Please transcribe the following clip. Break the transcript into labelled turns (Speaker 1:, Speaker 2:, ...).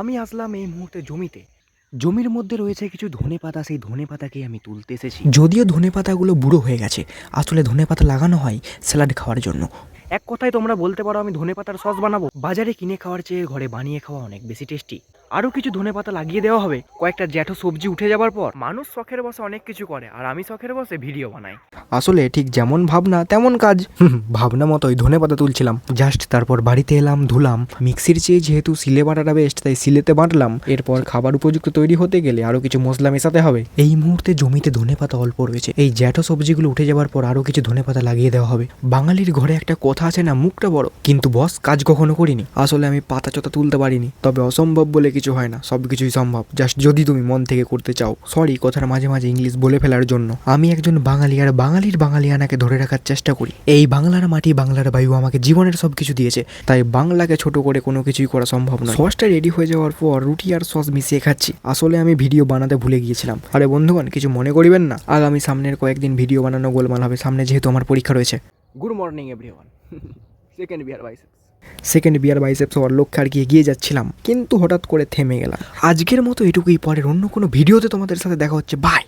Speaker 1: আমি আসলাম এই মুহূর্তে জমিতে। জমির মধ্যে রয়েছে কিছু ধনে পাতা সেই ধনে পাতাকে আমি তুলতে এসেছি।
Speaker 2: যদিও ধনে পাতাগুলো বুড়ো হয়ে গেছে আসলে ধনে পাতা লাগানো হয় স্যালাড খাওয়ার জন্য।
Speaker 1: এক কথায় তোমরা বলতে পারো আমি ধনে পাতার সস বানাবো। বাজারে কিনে খাওয়ার চেয়ে ঘরে বানিয়ে খাওয়া অনেক বেশি টেস্টি। আরও কিছু ধনে পাতা লাগিয়ে দেওয়া হবে। কয়েকটা জ্যাঠো সবজি উঠে যাবার পর মানুষ শখের বসে অনেক কিছু করে, আর আমি শখের বসে ভিডিও বানাই।
Speaker 2: আসলে ঠিক যেমন ভাবনা, তেমন কাজ। ভাবনা মতোই ধনে পাতা তুলছিলাম। জাস্ট তারপর বাড়িতে এলাম, ধুলাম। মিক্সির চেয়ে যেহেতু সিলে বাটাটা বেস্ট তাই সিলেতে বাটলাম। এরপর খাবার উপযুক্ত তৈরি হতে গেলে আরও কিছু মশলা মেশাতে হবে। এই মুহূর্তে জমিতে ধনে পাতা অল্প রয়েছে। এই জ্যাঠো সবজিগুলো উঠে যাবার পর আরও কিছু ধনে পাতা লাগিয়ে দেওয়া হবে। বাঙালির ঘরে একটা কথা আছে না, মুখটা বড়। কিন্তু বস, কাজ কখনো করিনি। আসলে আমি পাতা চতা তুলতে পারিনি। তবে অসম্ভব বলে কিছু হয় না, সব কিছুই সম্ভব। জাস্ট যদি তুমি মন থেকে করতে চাও সরি কথার মাঝে মাঝে ইংলিশ বলে ফেলার জন্য। আমি একজন বাঙালি আর বাঙালির বাঙালিয়ানাকে ধরে রাখার চেষ্টা করি। এই বাংলার মাটি, বাংলার বায়ু আমাকে জীবনের সব কিছু দিয়েছে। তাই বাংলাকে ছোট করে কোনো কিছুই করা সম্ভব নয়। সসটা রেডি হয়ে যাওয়ার পর রুটি আর সস মিশিয়ে খাচ্ছি। আসলে আমি ভিডিও বানাতে ভুলে গিয়েছিলাম। আরে বন্ধুগণ, কিছু মনে করিবেন না। আগামী সামনের কয়েকদিন ভিডিও বানানো গোলমাল হবে। সামনে যেহেতু আমার পরীক্ষা রয়েছে।
Speaker 1: Good morning everyone second bear biceps
Speaker 2: second bear biceps হওয়ার লক্ষ্যে আর কি এগিয়ে যাচ্ছিলাম, কিন্তু হঠাৎ করে থেমে গেলাম। আজকের মতো এটুকুই, পরের অন্য কোনো ভিডিওতে তোমাদের সাথে দেখা হচ্ছে। বাই